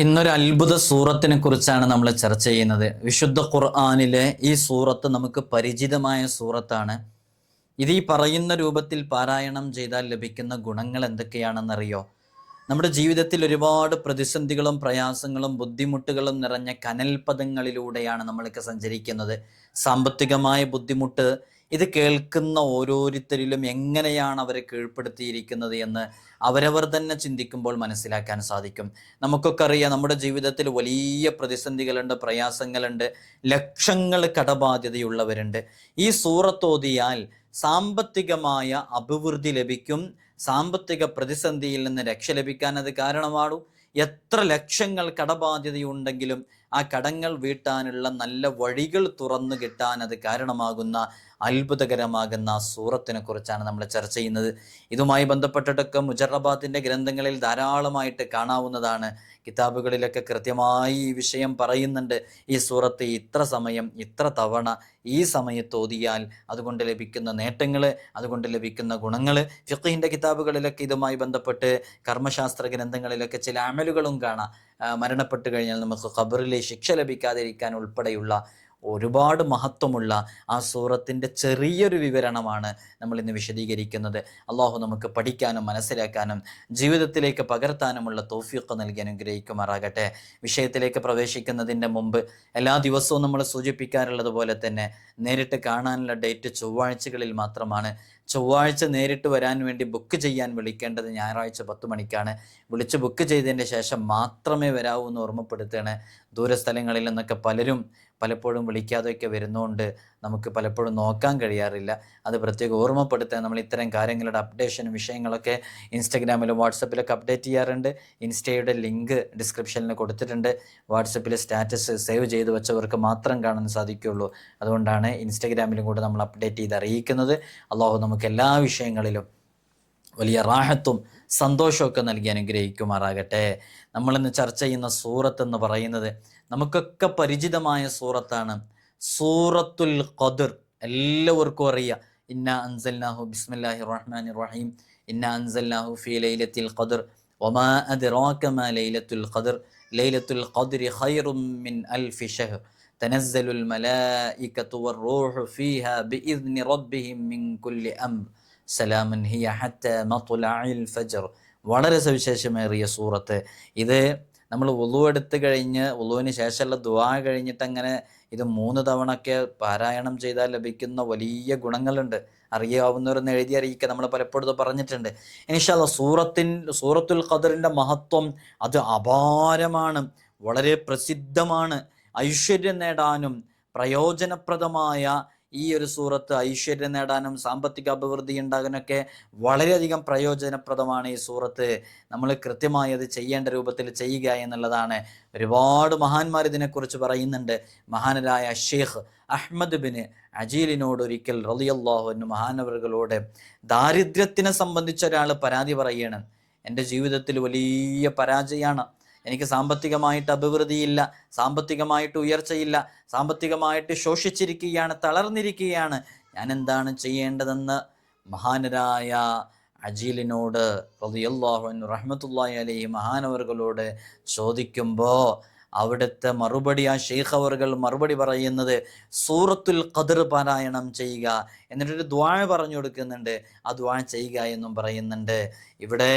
ഇന്നൊരു അത്ഭുത സൂറത്തിനെ കുറിച്ചാണ് നമ്മൾ ചർച്ച ചെയ്യുന്നത്. വിശുദ്ധ ഖുർആാനിലെ ഈ സൂറത്ത് നമുക്ക് പരിചിതമായ സൂറത്താണ്. ഇത് ഈ പറയുന്ന രൂപത്തിൽ പാരായണം ചെയ്താൽ ലഭിക്കുന്ന ഗുണങ്ങൾ എന്തൊക്കെയാണെന്നറിയോ? നമ്മുടെ ജീവിതത്തിൽ ഒരുപാട് പ്രതിസന്ധികളും പ്രയാസങ്ങളും ബുദ്ധിമുട്ടുകളും നിറഞ്ഞ കനൽപദങ്ങളിലൂടെയാണ് നമ്മളൊക്കെ സഞ്ചരിക്കുന്നത്. സാമ്പത്തികമായ ബുദ്ധിമുട്ട് ഇത് കേൾക്കുന്ന ഓരോരുത്തരിലും എങ്ങനെയാണ് അവരെ കീഴ്പ്പെടുത്തിയിരിക്കുന്നത് എന്ന് അവരവർ തന്നെ ചിന്തിക്കുമ്പോൾ മനസ്സിലാക്കാൻ സാധിക്കും. നമുക്കൊക്കെ അറിയാം നമ്മുടെ ജീവിതത്തിൽ വലിയ പ്രതിസന്ധികളുണ്ട് പ്രയാസങ്ങളുണ്ട് ലക്ഷങ്ങൾ കടബാധ്യതയുള്ളവരുണ്ട്. ഈ സൂറത്തോതിയാൽ സാമ്പത്തികമായ അഭിവൃദ്ധി ലഭിക്കും സാമ്പത്തിക പ്രതിസന്ധിയിൽ നിന്ന് രക്ഷ ലഭിക്കാൻ അത് കാരണമാകും. എത്ര ലക്ഷങ്ങൾ കടബാധ്യതയുണ്ടെങ്കിലും ആ കടങ്ങൾ വീട്ടാനുള്ള നല്ല വഴികൾ തുറന്നു കിട്ടാൻ അത് കാരണമാകുന്ന അത്ഭുതകരമാകുന്ന സൂറത്തിനെ കുറിച്ചാണ് നമ്മൾ ചർച്ച ചെയ്യുന്നത്. ഇതുമായി ബന്ധപ്പെട്ടിട്ടൊക്കെ മുജറബാത്തിന്റെ ഗ്രന്ഥങ്ങളിൽ ധാരാളമായിട്ട് കാണാവുന്നതാണ്. കിതാബുകളിലൊക്കെ കൃത്യമായി ഈ വിഷയം പറയുന്നുണ്ട്. ഈ സൂറത്ത് ഇത്ര സമയം ഇത്ര തവണ ഈ സമയത്ത് ഓതിയാൽ അതുകൊണ്ട് ലഭിക്കുന്ന നേട്ടങ്ങൾ അതുകൊണ്ട് ലഭിക്കുന്ന ഗുണങ്ങൾ ഫിഖിന്റെ കിതാബുകളിലൊക്കെ ഇതുമായി ബന്ധപ്പെട്ട് കർമ്മശാസ്ത്ര ഗ്രന്ഥങ്ങളിലൊക്കെ ചില അമലുകളും കാണാം. മരണപ്പെട്ട് കഴിഞ്ഞാൽ നമുക്ക് ഖബറിലെ ശിക്ഷ ലഭിക്കാതിരിക്കാൻ ഉൾപ്പെടെയുള്ള ഒരുപാട് മഹത്വമുള്ള ആ സൂറത്തിന്റെ ചെറിയൊരു വിവരണമാണ് നമ്മൾ ഇന്ന് വിശദീകരിക്കുന്നത്. അള്ളാഹു നമുക്ക് പഠിക്കാനും മനസ്സിലാക്കാനും ജീവിതത്തിലേക്ക് പകർത്താനുമുള്ള തോഫിയൊക്കെ നൽകി അനുഗ്രഹിക്കുമാറാകട്ടെ. വിഷയത്തിലേക്ക് പ്രവേശിക്കുന്നതിന്റെ മുമ്പ് എല്ലാ ദിവസവും നമ്മൾ സൂചിപ്പിക്കാറുള്ളത് പോലെ തന്നെ നേരിട്ട് കാണാനുള്ള ഡേറ്റ് ചൊവ്വാഴ്ചകളിൽ മാത്രമാണ്. ചൊവ്വാഴ്ച നേരിട്ട് വരാൻ വേണ്ടി ബുക്ക് ചെയ്യാൻ വിളിക്കേണ്ടത് ഞായറാഴ്ച പത്ത് മണിക്കാണ്. വിളിച്ച് ബുക്ക് ചെയ്തതിന്റെ ശേഷം മാത്രമേ വരാവൂ എന്ന് ഓർമ്മപ്പെടുത്തുകയാണ് ദൂരസ്ഥലങ്ങളിൽ നിന്നൊക്കെ പലരും പലപ്പോഴും വിളിക്കാതെയൊക്കെ വരുന്നതുകൊണ്ട് നമുക്ക് പലപ്പോഴും നോക്കാൻ കഴിയാറില്ല. അത് പ്രത്യേകം ഓർമ്മപ്പെടുത്താൻ നമ്മൾ ഇത്തരം കാര്യങ്ങളുടെ അപ്ഡേഷനും വിഷയങ്ങളൊക്കെ ഇൻസ്റ്റഗ്രാമിലും വാട്സപ്പിലൊക്കെ അപ്ഡേറ്റ് ചെയ്യാറുണ്ട്. ഇൻസ്റ്റയുടെ ലിങ്ക് ഡിസ്ക്രിപ്ഷനിൽ കൊടുത്തിട്ടുണ്ട്. വാട്സപ്പിൽ സ്റ്റാറ്റസ് സേവ് ചെയ്ത് വെച്ചവർക്ക് മാത്രം കാണാൻ സാധിക്കുകയുള്ളൂ. അതുകൊണ്ടാണ് ഇൻസ്റ്റഗ്രാമിലും കൂടെ നമ്മൾ അപ്ഡേറ്റ് ചെയ്ത് അറിയിക്കുന്നത്. അള്ളാഹു നമുക്ക് എല്ലാ വിഷയങ്ങളിലും വലിയ റാഹത്തും സന്തോഷമൊക്കെ നൽകി അനുഗ്രഹിക്കുമാറാകട്ടെ. നമ്മളിന്ന് ചർച്ച ചെയ്യുന്ന സൂറത്ത് എന്ന് പറയുന്നത് നമുക്കൊക്കെ പരിചിതമായ സൂറത്താണ്. സൂറത്തുൽ ഖദർ എല്ലാവർക്കും അറിയാം ഇന്ന അൻസൽനാഹു ബിസ്മില്ലാഹി റഹ്മാനി റഹീം ഇന്ന അൻസൽനാഹു ഫി ലൈലത്തിൽ ഖദർ വമാ അദ്റാക മാ ലൈലത്തുൽ ഖദർ ലൈലത്തുൽ ഖദ്രി ഖൈറും മിൻ അൽഫി ഷഹർ تنزل الملائكة والروح فيها بإذن ربهم من كل أمر സലാമൻ ഹിയ ഹത്ത മത്തുലഇൽ ഫജർ വളരെ സവിശേഷമേറിയ സൂറത്ത് ഇത് നമ്മൾ ഉളു എടുത്ത് കഴിഞ്ഞ് ഉളുവിന് ശേഷമുള്ള ദുആ കഴിഞ്ഞിട്ട് അങ്ങനെ ഇത് മൂന്ന് തവണയൊക്കെ പാരായണം ചെയ്താൽ ലഭിക്കുന്ന വലിയ ഗുണങ്ങളുണ്ട്. അറിയാവുന്നവരെന്ന് എഴുതി അറിയിക്കുക. നമ്മൾ പലപ്പോഴും പറഞ്ഞിട്ടുണ്ട്. ഇൻഷാല്ല സൂറത്തിൻ സൂറത്തുൽ ഖദറിന്റെ മഹത്വം അത് അപാരമാണ്. വളരെ പ്രസിദ്ധമാണ്. ഐശ്വര്യം നേടാനും പ്രയോജനപ്രദമായ ഈ ഒരു സൂറത്ത് ഐശ്വര്യം നേടാനും സാമ്പത്തിക അഭിവൃദ്ധി ഉണ്ടാകാനൊക്കെ വളരെയധികം പ്രയോജനപ്രദമാണ് ഈ സൂറത്ത്. നമ്മൾ കൃത്യമായി അത് ചെയ്യേണ്ട രൂപത്തിൽ ചെയ്യുക എന്നുള്ളതാണ്. ഒരുപാട് മഹാന്മാർ ഇതിനെക്കുറിച്ച് പറയുന്നുണ്ട്. മഹാനരായ ഷെയ്ഖ് അഹ്മദ് ബിൻ അജീലിനോട് ഒരിക്കൽ റളിയല്ലാഹു മഹാനവറുകളോട് ദാരിദ്ര്യത്തിനെ സംബന്ധിച്ച ഒരാൾ പരാതി പറയണം. എന്റെ ജീവിതത്തിൽ വലിയ പരാജയമാണ്. എനിക്ക് സാമ്പത്തികമായിട്ട് അഭിവൃദ്ധിയില്ല സാമ്പത്തികമായിട്ട് ഉയർച്ചയില്ല സാമ്പത്തികമായിട്ട് ശോഷിച്ചിരിക്കുകയാണ് തളർന്നിരിക്കുകയാണ്. ഞാൻ എന്താണ് ചെയ്യേണ്ടതെന്ന് മഹാനരായ അജീലിനോട് റളിയല്ലാഹു റഹ്മത്തുള്ളാഹി അലൈഹി മഹാനവറുകളോട് ചോദിക്കുമ്പോൾ അവിടുത്തെ മറുപടി ആ ഷെയ്ഖ് മറുപടി പറയുന്നത് സൂറത്തുൽ ഖദർ പാരായണം ചെയ്യുക എന്നിട്ടൊരു ദ്വാഴ പറഞ്ഞു കൊടുക്കുന്നുണ്ട്. ആ ദ്വാഴ ചെയ്യുക എന്നും പറയുന്നുണ്ട്. ഇവിടെ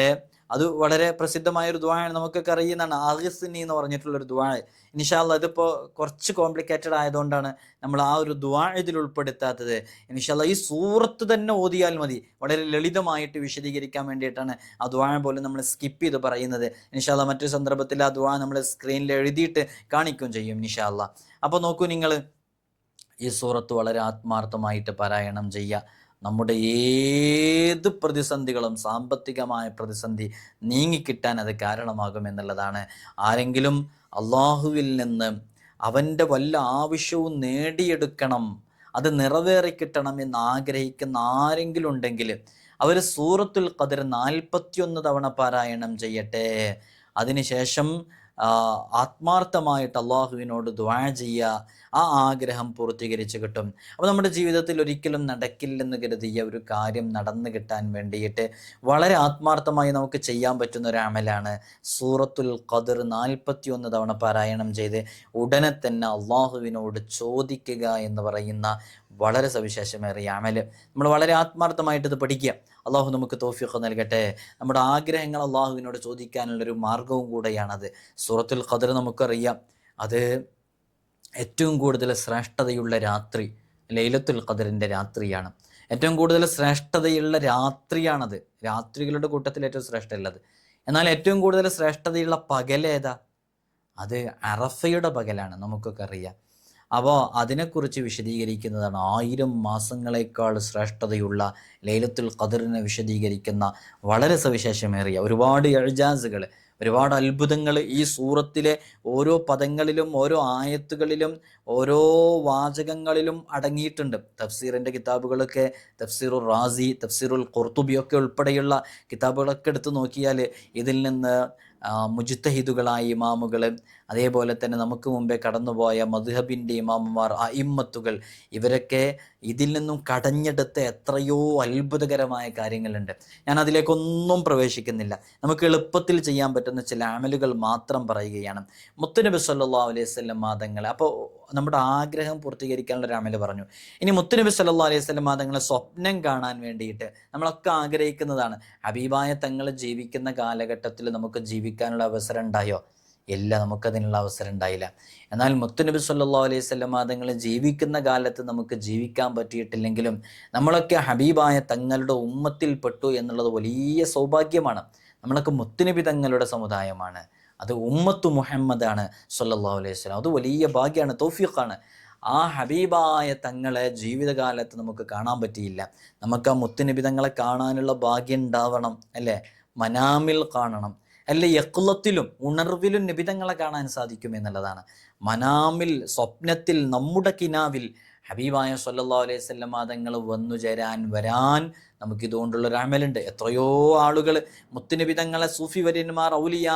അത് വളരെ പ്രസിദ്ധമായ ഒരു ദുവാണ് നമുക്കൊക്കെ അറിയുന്നതാണ്. ആഗിസിനി എന്ന് പറഞ്ഞിട്ടുള്ള ഒരു ദുവാണ് ഇനിഷാല്ല ഇതിപ്പോൾ കുറച്ച് കോംപ്ലിക്കേറ്റഡ് ആയതുകൊണ്ടാണ് നമ്മൾ ആ ഒരു ദ്വാ ഇതിൽ ഉൾപ്പെടുത്താത്തത്. ഇനിഷാല്ല ഈ സൂറത്ത് തന്നെ ഓതിയാൽ മതി. വളരെ ലളിതമായിട്ട് വിശദീകരിക്കാൻ വേണ്ടിയിട്ടാണ് ആ ദ്വാ പോലും നമ്മൾ സ്കിപ്പ് ചെയ്ത് പറയുന്നത്. ഇനിഷാല്ല മറ്റൊരു സന്ദർഭത്തിൽ ആ ദ്വാ നമ്മൾ സ്ക്രീനിൽ എഴുതിയിട്ട് കാണിക്കുകയും ചെയ്യും ഇനിഷാല്ല അപ്പോൾ നോക്കൂ നിങ്ങൾ ഈ സൂറത്ത് വളരെ ആത്മാർത്ഥമായിട്ട് പാരായണം ചെയ്യുക. നമ്മുടെ ഏത് പ്രതിസന്ധികളും സാമ്പത്തികമായ പ്രതിസന്ധി നീങ്ങിക്കിട്ടാൻ അത് കാരണമാകും എന്നുള്ളതാണ്. ആരെങ്കിലും അള്ളാഹുവിൽ നിന്ന് അവന്റെ വല്ല ആവശ്യവും നേടിയെടുക്കണം അത് നിറവേറിക്കിട്ടണം എന്ന് ആഗ്രഹിക്കുന്ന ആരെങ്കിലും ഉണ്ടെങ്കിൽ അവർ സൂറത്തുൽ ഖദർ നാൽപ്പത്തിയൊന്ന് തവണ പാരായണം ചെയ്യട്ടെ. അതിനുശേഷം ആത്മാർത്ഥമായിട്ട് അള്ളാഹുവിനോട് ദ്വാ ചെയ്യുക ആ ആഗ്രഹം പൂർത്തീകരിച്ച് കിട്ടും. അപ്പോൾ നമ്മുടെ ജീവിതത്തിൽ ഒരിക്കലും നടക്കില്ലെന്ന് കരുതിയ ഒരു കാര്യം നടന്നു കിട്ടാൻ വേണ്ടിയിട്ട് വളരെ ആത്മാർത്ഥമായി നമുക്ക് ചെയ്യാൻ പറ്റുന്ന ഒരു അമലാണ്. സൂറത്തുൽ ഖദർ നാൽപ്പത്തി ഒന്ന് തവണ പാരായണം ചെയ്ത് ഉടനെ തന്നെ അള്ളാഹുവിനോട് ചോദിക്കുക എന്ന് പറയുന്ന വളരെ സവിശേഷമേറിയ അമൽ. നമ്മൾ വളരെ ആത്മാർത്ഥമായിട്ട് ഇത് പഠിക്കുക. അള്ളാഹു നമുക്ക് തോഫിയൊക്കെ നൽകട്ടെ. നമ്മുടെ ആഗ്രഹങ്ങൾ അള്ളാഹുവിനോട് ചോദിക്കാനുള്ളൊരു മാർഗവും കൂടെയാണത്. സൂറത്തുൽ ഖദർ നമുക്കറിയാം. അത് ഏറ്റവും കൂടുതൽ ശ്രേഷ്ഠതയുള്ള രാത്രി ലൈലത്തുൽ ഖദറിന്റെ രാത്രിയാണ്. ഏറ്റവും കൂടുതൽ ശ്രേഷ്ഠതയുള്ള രാത്രിയാണത്. രാത്രികളുടെ കൂട്ടത്തിൽ ഏറ്റവും ശ്രേഷ്ഠയുള്ളത് എന്നാൽ ഏറ്റവും കൂടുതൽ ശ്രേഷ്ഠതയുള്ള പകലേതാ അത് അറഫയുടെ പകലാണ് നമുക്കൊക്കെ അറിയാം. അപ്പോൾ അതിനെക്കുറിച്ച് വിശദീകരിക്കുന്നതാണ് ആയിരം മാസങ്ങളെക്കാൾ ശ്രേഷ്ഠതയുള്ള ലൈലത്തുൽ ഖദറിനെ വിശദീകരിക്കുന്ന വളരെ സവിശേഷമേറിയ ഒരുപാട് എഴുജാസുകൾ ഒരുപാട് അത്ഭുതങ്ങൾ ഈ സൂറത്തിലെ ഓരോ പദങ്ങളിലും ഓരോ ആയത്തുകളിലും ഓരോ വാചകങ്ങളിലും അടങ്ങിയിട്ടുണ്ട്. തഫ്സീറിന്റെ കിതാബുകളൊക്കെ തഫ്സീറുൽ റാസി തഫ്സീറുൽ ഖുർത്തുബിയൊക്കെ ഉൾപ്പെടെയുള്ള കിതാബുകളൊക്കെ എടുത്തു നോക്കിയാൽ ഇതിൽ നിന്ന് മുജിത്തഹിദുകളായ ഇമാമുകൾ അതേപോലെ തന്നെ നമുക്ക് മുമ്പേ കടന്നുപോയ മദ്ഹബിന്റെ ഇമാമുമാർ ഇമ്മത്തുകൾ ഇവരൊക്കെ ഇതിൽ നിന്നും കടഞ്ഞെടുത്ത എത്രയോ അത്ഭുതകരമായ കാര്യങ്ങളുണ്ട്. ഞാൻ അതിലേക്കൊന്നും പ്രവേശിക്കുന്നില്ല. നമുക്ക് എളുപ്പത്തിൽ ചെയ്യാൻ പറ്റുന്ന ചില അമലുകൾ മാത്രം പറയുകയാണ്. മുത്തുനബി സല്ലാ അലൈഹി സ്വല്ലം മാതങ്ങൾ അപ്പോൾ നമ്മുടെ ആഗ്രഹം പൂർത്തീകരിക്കാനുള്ള ഒരു അമൽ പറഞ്ഞു. ഇനി മുത്തുനബി സല്ലാ അലൈഹി സ്വല്ലം മാതങ്ങളെ സ്വപ്നം കാണാൻ വേണ്ടിയിട്ട് നമ്മളൊക്കെ ആഗ്രഹിക്കുന്നതാണ് ഹബീബായ തങ്ങൾ ജീവിക്കുന്ന കാലഘട്ടത്തിൽ നമുക്ക് ജീവിക്കാനുള്ള അവസരം ഉണ്ടായോ? ഇല്ല നമുക്കതിനുള്ള അവസരം ഉണ്ടായില്ല എന്നാൽ മുത്തുനബി സല്ലാ അലൈഹി സ്വല്ലം മാതങ്ങൾ ജീവിക്കുന്ന കാലത്ത് നമുക്ക് ജീവിക്കാൻ പറ്റിയിട്ടില്ലെങ്കിലും നമ്മളൊക്കെ ഹബീബായ തങ്ങളുടെ ഉമ്മത്തിൽ പെട്ടു എന്നുള്ളത് വലിയ സൗഭാഗ്യമാണ്. നമ്മളൊക്കെ മുത്തുനബി തങ്ങളുടെ സമുദായമാണ്. അത് ഉമ്മത്തു മുഹമ്മദാണ് സല്ലാ അലൈഹി സ്വലം അത് വലിയ ഭാഗ്യമാണ് തൗഫീഖാണ്. ആ ഹബീബായ തങ്ങളെ ജീവിതകാലത്ത് നമുക്ക് കാണാൻ പറ്റിയില്ല. നമുക്ക് ആ മുത്തുനബി തങ്ങളെ കാണാനുള്ള ഭാഗ്യം ഉണ്ടാവണം അല്ലേ? മനാമിൽ കാണണം. അല്ലെ യക്കുളത്തിലും ഉണർവിലും നിബിതങ്ങളെ കാണാൻ സാധിക്കും എന്നുള്ളതാണ്. മനാമിൽ സ്വപ്നത്തിൽ നമ്മുടെ കിനാവിൽ ഹബീബായ സല്ലല്ലാഹു അലൈഹി വസല്ലം തങ്ങൾ വന്നു ചേരാൻ വരാൻ നമുക്ക് ഇതുകൊണ്ടുള്ള ഒരു അമലുണ്ട്. എത്രയോ ആളുകൾ മുത്തുനിബിതങ്ങളെ സൂഫി വര്യന്മാർ ഔലിയ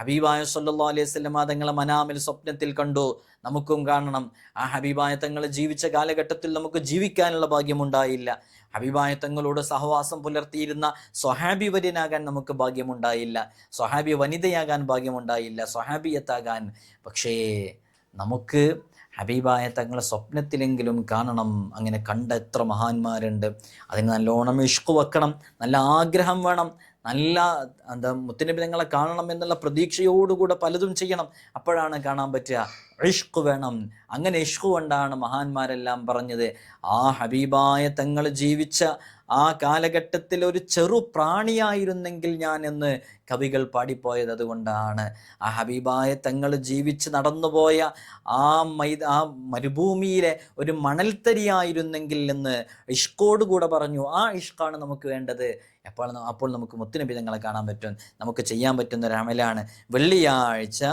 ഹബീബായ സല്ലല്ലാഹു അലൈഹി വസല്ലം തങ്ങളെ മനാമിൽ സ്വപ്നത്തിൽ കണ്ടു. നമുക്കും കാണണം. ആ ഹബീബായ തങ്ങൾ ജീവിച്ച കാലഘട്ടത്തിൽ നമുക്ക് ജീവിക്കാനുള്ള ഭാഗ്യമുണ്ടായില്ല ഹബീബായ തങ്ങളോട് സഹവാസം പുലർത്തിയിരുന്ന സ്വഹാബി വര്യനാകാൻ നമുക്ക് ഭാഗ്യമുണ്ടായില്ല. സ്വഹാബി വനിതയാകാൻ ഭാഗ്യമുണ്ടായില്ല. സ്വഹാബിയത്താകാൻ പക്ഷേ നമുക്ക് ഹബീബായ തങ്ങളെ സ്വപ്നത്തിലെങ്കിലും കാണണം. അങ്ങനെ കണ്ട എത്ര മഹാന്മാരുണ്ട്. അതിന് നല്ലോണം ഇഷ്കു വെക്കണം. നല്ല ആഗ്രഹം വേണം. നല്ല എന്താ മുത്തനബി തങ്ങളെ കാണണം എന്നുള്ള പ്രതീക്ഷയോടുകൂടെ പലതും ചെയ്യണം. അപ്പോഴാണ് കാണാൻ പറ്റുക ഇഷ്ക് വേണം. അങ്ങനെ ഇഷ്ക് കൊണ്ടാണ് മഹാന്മാരെല്ലാം പറഞ്ഞത്. ആ ഹബീബായ തങ്ങൾ ജീവിച്ച ആ കാലഘട്ടത്തിൽ ഒരു ചെറു പ്രാണിയായിരുന്നെങ്കിൽ ഞാൻ എന്ന് കവികൾ പാടിപ്പോയത് അതുകൊണ്ടാണ്. ആ ഹബീബായ തങ്ങൾ ജീവിച്ച് നടന്നുപോയ ആ മൈ ആ മരുഭൂമിയിലെ ഒരു മണൽത്തരിയായിരുന്നെങ്കിൽ എന്ന് ഇഷ്കോടുകൂടെ പറഞ്ഞു. ആ ഇഷ്കാണ് നമുക്ക് വേണ്ടത്. എപ്പോൾ അപ്പോൾ നമുക്ക് മുത്തുനബി തങ്ങളെ കാണാൻ പറ്റും. നമുക്ക് ചെയ്യാൻ പറ്റുന്ന ഒരു അമലാണ്. വെള്ളിയാഴ്ച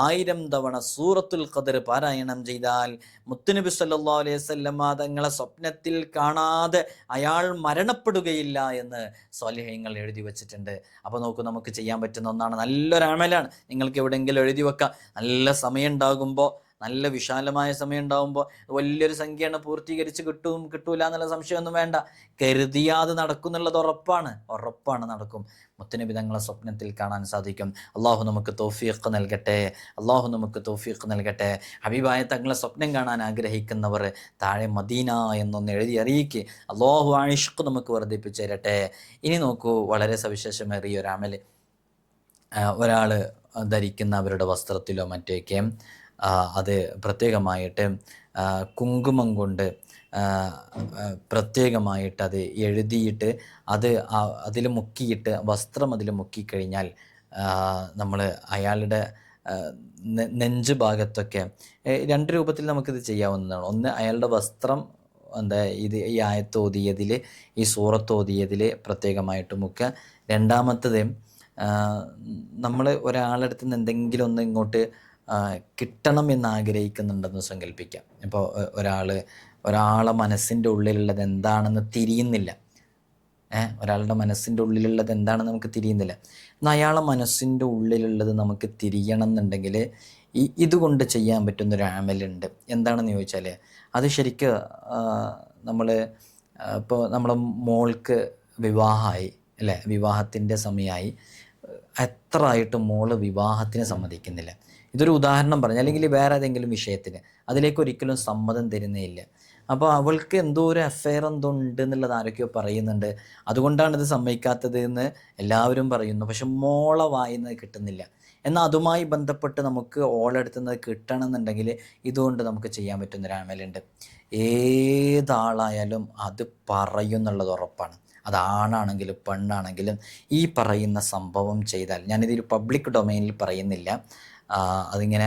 ആയിരം തവണ സൂറത്തുൽ ഖദർ പാരായണം ചെയ്താൽ മുത്തുനബി സല്ലല്ലാഹു അലൈഹി വസല്ലമ തങ്ങളെ സ്വപ്നത്തിൽ കാണാതെ അയാൾ മരണപ്പെടുകയില്ല എന്ന് സ്വാലിഹ്യങ്ങൾ എഴുതി വെച്ചിട്ടുണ്ട്. അപ്പോൾ നോക്കൂ നമുക്ക് ചെയ്യാൻ പറ്റുന്ന ഒന്നാണ് നല്ലൊരു അമലാണ്. നിങ്ങൾക്ക് എവിടെയെങ്കിലും എഴുതി വെക്കാം. നല്ല സമയം ഉണ്ടാകുമ്പോൾ നല്ല വിശാലമായ സമയം ഉണ്ടാകുമ്പോൾ വലിയൊരു സംഖ്യയാണ് പൂർത്തീകരിച്ച് കിട്ടും കിട്ടൂല എന്നുള്ള സംശയമൊന്നും വേണ്ട. കരുതിയാതെ നടക്കും എന്നുള്ളത് ഉറപ്പാണ്. ഉറപ്പാണ് നടക്കും. മുത്തനബി തങ്ങളെ സ്വപ്നത്തിൽ കാണാൻ സാധിക്കും. അള്ളാഹു നമുക്ക് തോഫീഖ് നൽകട്ടെ. അള്ളാഹു നമുക്ക് തോഫീഖ് നൽകട്ടെ. ഹബീബായ തങ്ങളെ സ്വപ്നം കാണാൻ ആഗ്രഹിക്കുന്നവർ താഴെ മദീന എന്നൊന്ന് എഴുതി അറിയിക്കുക അള്ളാഹു ആയിഷ്ക്ക് നമുക്ക് വർദ്ധിപ്പിച്ചു തരട്ടെ. ഇനി നോക്കൂ വളരെ സവിശേഷമേറിയ ഒരു അമൽ. ഒരാൾ ധരിക്കുന്ന അവരുടെ വസ്ത്രത്തിലോ മറ്റേക്ക് അത് പ്രത്യേകമായിട്ട് കുങ്കുമം കൊണ്ട് പ്രത്യേകമായിട്ട് അത് എഴുതിയിട്ട് അത് അതിൽ മുക്കിയിട്ട് വസ്ത്രം അതിൽ മുക്കിക്കഴിഞ്ഞാൽ നമ്മൾ അയാളുടെ നെഞ്ച് ഭാഗത്തൊക്കെ രണ്ട് രൂപത്തിൽ നമുക്കിത് ചെയ്യാവുന്നതാണ്. ഒന്ന് അയാളുടെ വസ്ത്രം എന്താ ഇത് ഈ ആയത്തോതിയതിൽ ഈ സൂറത്തോതിയതിൽ പ്രത്യേകമായിട്ട് മുക്കുക. രണ്ടാമത്തത് നമ്മൾ ഒരാളുടെ അടുത്ത് നിന്ന് എന്തെങ്കിലും ഒന്ന് ഇങ്ങോട്ട് കിട്ടണം എന്ന് ആഗ്രഹിക്കുന്നുണ്ടെന്ന് സങ്കല്പിക്കാം. ഇപ്പോൾ ഒരാൾ ഒരാളെ മനസ്സിന്റെ ഉള്ളിലുള്ളത് എന്താണെന്ന് തിരിയുന്നില്ല. ഒരാളുടെ മനസ്സിന്റെ ഉള്ളിലുള്ളത് എന്താണെന്ന് നമുക്ക് തിരിയുന്നില്ല. എന്നാൽ അയാളെ മനസ്സിന്റെ ഉള്ളിലുള്ളത് നമുക്ക് തിരിയണം എന്നുണ്ടെങ്കിൽ ഈ ഇതുകൊണ്ട് ചെയ്യാൻ പറ്റുന്ന ഒരു ആമലുണ്ട്. എന്താണെന്ന് ചോദിച്ചാൽ അത് ശരിക്കും നമ്മൾ ഇപ്പോൾ നമ്മളെ മോൾക്ക് വിവാഹമായി അല്ലേ? വിവാഹത്തിന്റെ സമയമായി എത്ര ആയിട്ടും മോൾ വിവാഹത്തിന് സമ്മതിക്കുന്നില്ല. ഇതൊരു ഉദാഹരണം പറഞ്ഞു അല്ലെങ്കിൽ വേറെ ഏതെങ്കിലും വിഷയത്തിന്. അതിലേക്ക് ഒരിക്കലും സമ്മതം തരുന്നേയില്ല. അപ്പോൾ അവൾക്ക് എന്തോ ഒരു അഫെയർ എന്തോ ഉണ്ട് എന്നുള്ളത് ആരൊക്കെയോ പറയുന്നുണ്ട്. അതുകൊണ്ടാണ് ഇത് സമ്മതിക്കാത്തത് എന്ന് എല്ലാവരും പറയുന്നു. പക്ഷെ മോളെ വായന കിട്ടുന്നില്ല. എന്നാൽ അതുമായി ബന്ധപ്പെട്ട് നമുക്ക് ഓളെടുത്തുന്നത് കിട്ടണമെന്നുണ്ടെങ്കിൽ ഇതുകൊണ്ട് നമുക്ക് ചെയ്യാൻ പറ്റുന്ന ഒരാമലുണ്ട് ഏതാളായാലും അത് പറയും എന്നുള്ളത് ഉറപ്പാണ്. അത് ആണാണെങ്കിലും പെണ്ണാണെങ്കിലും ഈ പറയുന്ന സംഭവം ചെയ്താൽ ഞാനിതൊരു പബ്ലിക് ഡൊമൈനിൽ പറയുന്നില്ല. അതിങ്ങനെ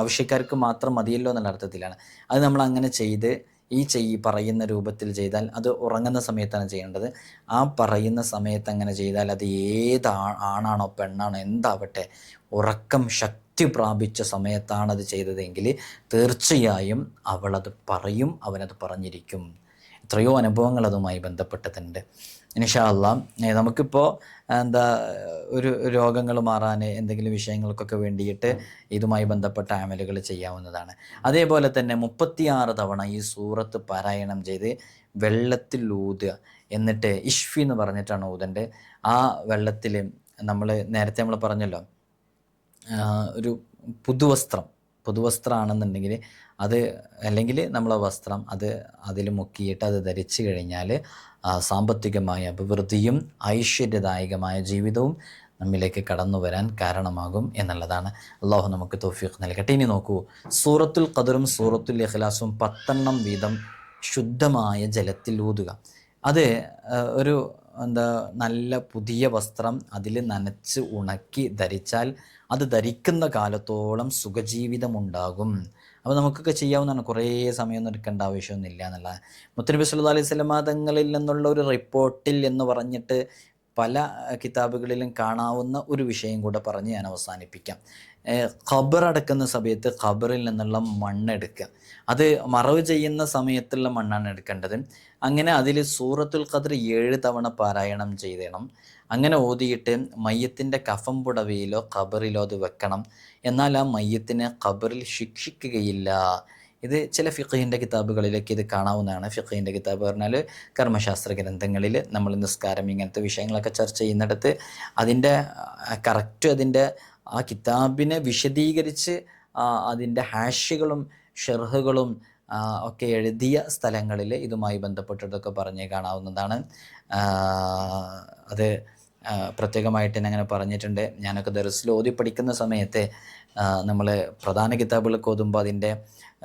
ആവശ്യക്കാർക്ക് മാത്രം മതിയല്ലോ എന്നുള്ള അർത്ഥത്തിലാണ്. അത് നമ്മൾ അങ്ങനെ ചെയ്ത് ഈ ചെയ് പറയുന്ന രൂപത്തിൽ ചെയ്താൽ അത് ഉറങ്ങുന്ന സമയത്താണ് ചെയ്യേണ്ടത്. ആ പറയുന്ന സമയത്ത് അങ്ങനെ ചെയ്താൽ അത് ഏത് ആണാണോ പെണ്ണാണോ എന്താവട്ടെ ഉറക്കം ശക്തി പ്രാപിച്ച സമയത്താണ് അത് ചെയ്തതെങ്കിൽ തീർച്ചയായും അവളത് പറയും അവനത് പറഞ്ഞിരിക്കും. എത്രയോ അനുഭവങ്ങൾ അതുമായി ബന്ധപ്പെട്ടിട്ടുണ്ട്. ഇൻഷാല്ല നമുക്കിപ്പോൾ എന്താ ഒരു രോഗങ്ങൾ മാറാൻ എന്തെങ്കിലും വിഷയങ്ങൾക്കൊക്കെ വേണ്ടിയിട്ട് ഇതുമായി ബന്ധപ്പെട്ട അമലുകൾ ചെയ്യാവുന്നതാണ്. അതേപോലെ തന്നെ മുപ്പത്തിയാറ് തവണ ഈ സൂറത്ത് പാരായണം ചെയ്ത് വെള്ളത്തിൽ ഊതുക. എന്നിട്ട് ഇഷ്ഫി എന്ന് പറഞ്ഞിട്ടാണ് ഊതന്റെ ആ വെള്ളത്തിൽ നമ്മൾ നേരത്തെ നമ്മൾ പറഞ്ഞല്ലോ ഒരു പുതുവസ്ത്രം പുതുവസ്ത്രമാണെന്നുണ്ടെങ്കിൽ അത് അല്ലെങ്കിൽ നമ്മളെ വസ്ത്രം അത് അതിൽ മുക്കിയിട്ട് അത് ധരിച്ചു കഴിഞ്ഞാൽ സാമ്പത്തികമായ അഭിവൃദ്ധിയും ഐശ്വര്യദായകമായ ജീവിതവും നമ്മിലേക്ക് കടന്നു വരാൻ കാരണമാകും എന്നുള്ളതാണ്. അള്ളാഹു നമുക്ക് തോഫീഖ് നൽകട്ടെ. ഇനി നോക്കൂ സൂറത്തുൽ ഖദറും സൂറത്തുൽ ഇഖ്ലാസും പത്തെണ്ണം വീതം ശുദ്ധമായ ജലത്തിൽ ഊതുക. അത് ഒരു എന്താ നല്ല പുതിയ വസ്ത്രം അതിൽ നനച്ച് ഉണക്കി ധരിച്ചാൽ അത് ധരിക്കുന്ന കാലത്തോളം സുഖജീവിതം ഉണ്ടാകും അപ്പോൾ നമുക്കൊക്കെ ചെയ്യാവുന്നതാണ്. കുറേ സമയമൊന്നും എടുക്കേണ്ട ആവശ്യമൊന്നുമില്ല എന്നുള്ള മുത്തനബി സല്ലു അലൈഹി തങ്ങളിൽ നിന്നുള്ള ഒരു റിപ്പോർട്ടിൽ എന്ന് പറഞ്ഞിട്ട് പല കിതാബുകളിലും കാണാവുന്ന ഒരു വിഷയം കൂടെ പറഞ്ഞ് ഞാൻ അവസാനിപ്പിക്കാം. ഖബർ അടക്കുന്ന സമയത്ത് ഖബറിൽ നിന്നുള്ള മണ്ണെടുക്കുക അത് മറവ് ചെയ്യുന്ന സമയത്തുള്ള മണ്ണാണ് എടുക്കേണ്ടത്. അങ്ങനെ അതിൽ സൂറത്തുൽ ഖദർ ഏഴ് തവണ പാരായണം ചെയ്തണം. അങ്ങനെ ഓതിയിട്ട് മയ്യത്തിന്റെ കഫം പുടവയിലോ ഖബറിലോ അത് വെക്കണം. എന്നാൽ ആ മയ്യത്തിനെ ഖബറിൽ ശിക്ഷിക്കുകയില്ല. ഇത് ചില ഫിഖിന്റെ കിതാബുകളിലേക്ക് ഇത് കാണാവുന്നതാണ്. ഫിഖിന്റെ കിതാബ് പറഞ്ഞാൽ കർമ്മശാസ്ത്ര ഗ്രന്ഥങ്ങളിൽ നമ്മൾ നിസ്കാരം ഇങ്ങനത്തെ വിഷയങ്ങളൊക്കെ ചർച്ച ചെയ്യുന്നിടത്ത് അതിന്റെ കറക്റ്റ് അതിന്റെ ആ കിതാബിനെ വിശദീകരിച്ച് അതിന്റെ ഹാഷുകളും ഷെർഹുകളും ഒക്കെ എഴുതിയ സ്ഥലങ്ങളിൽ ഇതുമായി ബന്ധപ്പെട്ടിട്ടൊക്കെ പറഞ്ഞ് കാണാവുന്നതാണ്. അത് പ്രത്യേകമായിട്ട് തന്നെ അങ്ങനെ പറഞ്ഞിട്ടുണ്ട്. ഞാനൊക്കെ ദർസിൽ ഓതി പഠിക്കുന്ന സമയത്ത് നമ്മൾ പ്രധാന കിതാബുകൾ ഓതുമ്പോൾ അതിന്റെ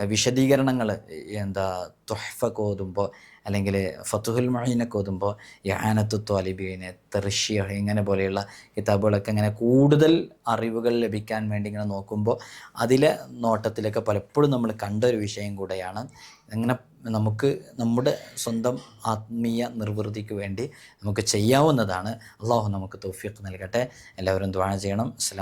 വിശദീകരണങ്ങൾ എന്താ തുഹഫൊക്കെ ഓതുമ്പോൾ അല്ലെങ്കിൽ ഫത്തുഹുൽ മൊഹീനൊക്കെ ഓതുമ്പോൾ യഹാനത്തു ത്വാലിബീന് തെർഷ്യ ഇങ്ങനെ പോലെയുള്ള കിതാബുകളൊക്കെ ഇങ്ങനെ കൂടുതൽ അറിവുകൾ ലഭിക്കാൻ വേണ്ടി ഇങ്ങനെ നോക്കുമ്പോൾ അതിലെ നോട്ടത്തിലൊക്കെ പലപ്പോഴും നമ്മൾ കണ്ട ഒരു വിഷയം കൂടെയാണ്. അങ്ങനെ നമുക്ക് നമ്മുടെ സ്വന്തം ആത്മീയ നിർവൃതിക്ക് വേണ്ടി നമുക്ക് ചെയ്യാവുന്നതാണ്. അള്ളാഹു നമുക്ക് തൗഫീഖ് നൽകട്ടെ. എല്ലാവരും ദ്വാഴ ചെയ്യണം. അസ്സലാം